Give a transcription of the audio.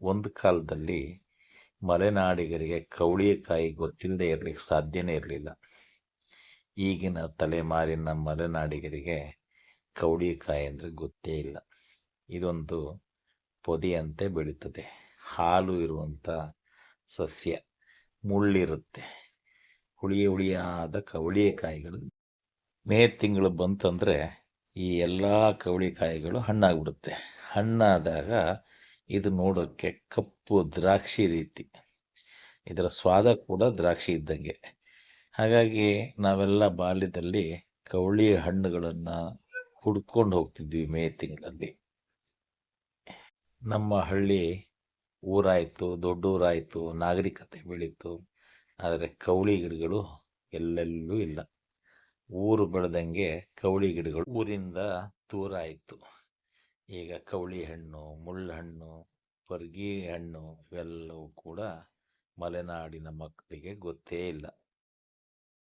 ಒಂದು ಕಾಲದಲ್ಲಿ ಮಲೆನಾಡಿಗರಿಗೆ ಕವಳಿಕಾಯಿ ಗೊತ್ತಿಲ್ಲದೆ ಇರಲಿಕ್ಕೆ ಸಾಧ್ಯನೇ ಇರಲಿಲ್ಲ. ಈಗಿನ ತಲೆಮಾರಿನ ಮಲೆನಾಡಿಗರಿಗೆ ಕವಳಿಕಾಯಿ ಅಂದರೆ ಗೊತ್ತೇ ಇಲ್ಲ. ಇದೊಂದು ಪೊದೆಯಂತೆ ಬೆಳೀತದೆ. ಹಾಲು ಇರುವಂಥ ಸಸ್ಯ, ಮುಳ್ಳಿರುತ್ತೆ. ಹುಳಿ ಹುಳಿಯಾದ ಕವಳಿಕಾಯಿಗಳು ಮೇ ತಿಂಗಳು ಬಂತಂದರೆ ಈ ಎಲ್ಲ ಕವಳಿಕಾಯಿಗಳು ಹಣ್ಣಾಗ್ಬಿಡುತ್ತೆ. ಹಣ್ಣಾದಾಗ ಇದು ನೋಡೋಕ್ಕೆ ಕಪ್ಪು ದ್ರಾಕ್ಷಿ ರೀತಿ. ಇದರ ಸ್ವಾದ ಕೂಡ ದ್ರಾಕ್ಷಿ ಇದ್ದಂಗೆ. ಹಾಗಾಗಿ ನಾವೆಲ್ಲ ಬಾಲ್ಯದಲ್ಲಿ ಕವಳಿ ಹಣ್ಣುಗಳನ್ನು ಹುಡ್ಕೊಂಡು ಹೋಗ್ತಿದ್ವಿ ಮೇ ತಿಂಗಳಲ್ಲಿ. ನಮ್ಮ ಹಳ್ಳಿ ಊರಾಯಿತು, ದೊಡ್ಡ ಊರಾಯಿತು, ನಾಗರಿಕತೆ ಬೆಳೀತು. ಆದರೆ ಕವಳಿ ಗಿಡಗಳು ಎಲ್ಲೆಲ್ಲೂ ಇಲ್ಲ. ಊರು ಬೆಳೆದಂಗೆ ಕವಳಿ ಗಿಡಗಳು ಊರಿಂದ ದೂರ ಆಯಿತು. ಈಗ ಕವಳಿ ಹಣ್ಣು ಮುಳ್ಳಹಣ್ಣು ಪರ್ಗಿ ಹಣ್ಣು ಇವೆಲ್ಲವೂ ಕೂಡ ಮಲೆನಾಡಿನ ಮಕ್ಕಳಿಗೆ ಗೊತ್ತೇ ಇಲ್ಲ.